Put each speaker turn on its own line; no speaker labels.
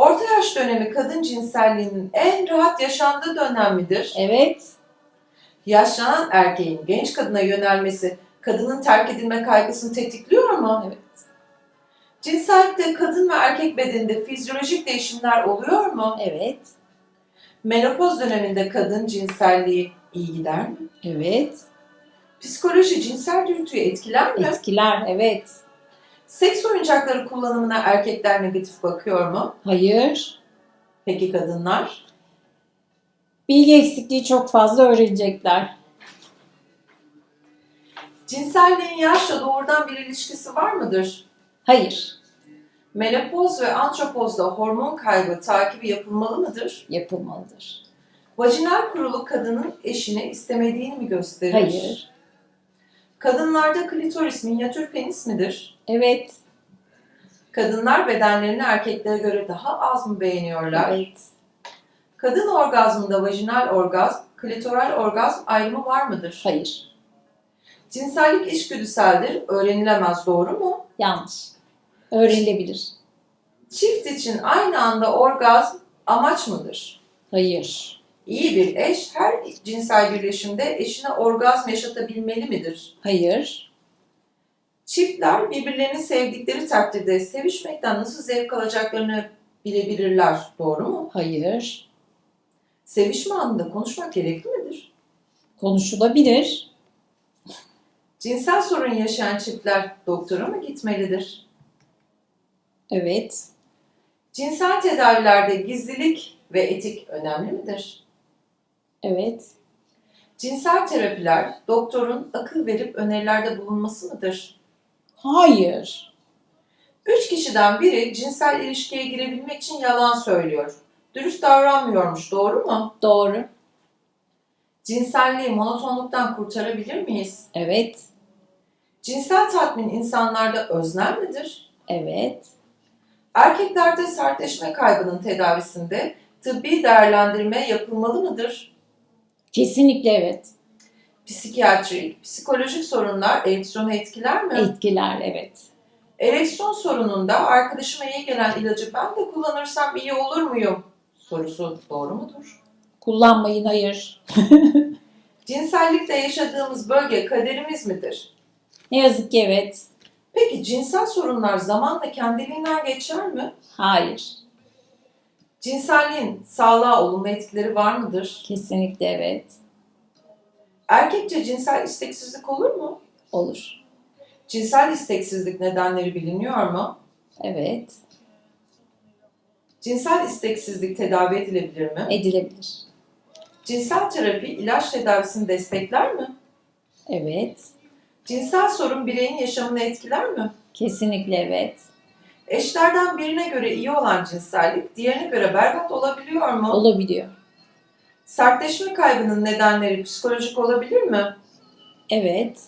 Orta yaş dönemi kadın cinselliğinin en rahat yaşandığı dönem midir?
Evet.
Yaşlanan erkeğin genç kadına yönelmesi kadının terk edilme kaygısını tetikliyor mu?
Evet.
Cinsellikte kadın ve erkek bedeninde fizyolojik değişimler oluyor mu?
Evet.
Menopoz döneminde kadın cinselliği iyi gider mi?
Evet.
Psikoloji cinsel dürtüyü etkiler mi?
Etkiler. Evet.
Seks oyuncakları kullanımına erkekler negatif bakıyor mu?
Hayır.
Peki kadınlar?
Bilgi eksikliği çok fazla öğrenecekler.
Cinselliğin yaşla doğrudan bir ilişkisi var mıdır?
Hayır.
Menopoz ve antropozda hormon kaybı takibi yapılmalı mıdır?
Yapılmalıdır.
Vajinal kuruluk kadının eşini istemediğini mi gösterir?
Hayır.
Kadınlarda klitoris minyatür penis midir?
Evet.
Kadınlar bedenlerini erkeklere göre daha az mı beğeniyorlar?
Evet.
Kadın orgazmında vajinal orgazm, klitoral orgazm ayrımı var mıdır?
Hayır.
Cinsellik içgüdüseldir, öğrenilemez doğru mu?
Yanlış. Öğrenilebilir.
Çift için aynı anda orgazm amaç mıdır?
Hayır.
İyi bir eş her cinsel birleşimde eşine orgazm yaşatabilmeli midir?
Hayır.
Çiftler birbirlerini sevdikleri takdirde sevişmekten nasıl zevk alacaklarını bilebilirler. Doğru mu?
Hayır.
Sevişme anında konuşmak gerekli midir?
Konuşulabilir.
Cinsel sorun yaşayan çiftler doktora mı gitmelidir?
Evet.
Cinsel tedavilerde gizlilik ve etik önemli midir?
Evet.
Cinsel terapiler doktorun akıl verip önerilerde bulunması mıdır?
Hayır.
Üç kişiden biri cinsel ilişkiye girebilmek için yalan söylüyor. Dürüst davranmıyormuş, doğru mu?
Doğru.
Cinselliği monotonluktan kurtarabilir miyiz?
Evet.
Cinsel tatmin insanlarda öznel midir?
Evet.
Erkeklerde sertleşme kaybının tedavisinde tıbbi değerlendirme yapılmalı mıdır?
Kesinlikle evet.
Psikiyatrik, psikolojik sorunlar ereksiyonu etkiler mi?
Etkiler evet.
Ereksiyon sorununda arkadaşıma iyi gelen ilacı ben de kullanırsam iyi olur muyum? Sorusu doğru mudur?
Kullanmayın hayır.
Cinsellikte yaşadığımız bölge kaderimiz midir?
Ne yazık ki evet.
Peki cinsel sorunlar zamanla kendiliğinden geçer mi?
Hayır.
Cinselliğin sağlığa olumlu etkileri var mıdır?
Kesinlikle evet.
Erkekçe cinsel isteksizlik olur mu?
Olur.
Cinsel isteksizlik nedenleri biliniyor mu?
Evet.
Cinsel isteksizlik tedavi edilebilir mi?
Edilebilir.
Cinsel terapi ilaç tedavisini destekler mi?
Evet.
Cinsel sorun bireyin yaşamını etkiler mi?
Kesinlikle evet.
Eşlerden birine göre iyi olan cinsellik diğerine göre berbat olabiliyor mu?
Olabiliyor.
Sertleşme kaybının nedenleri psikolojik olabilir mi?
Evet.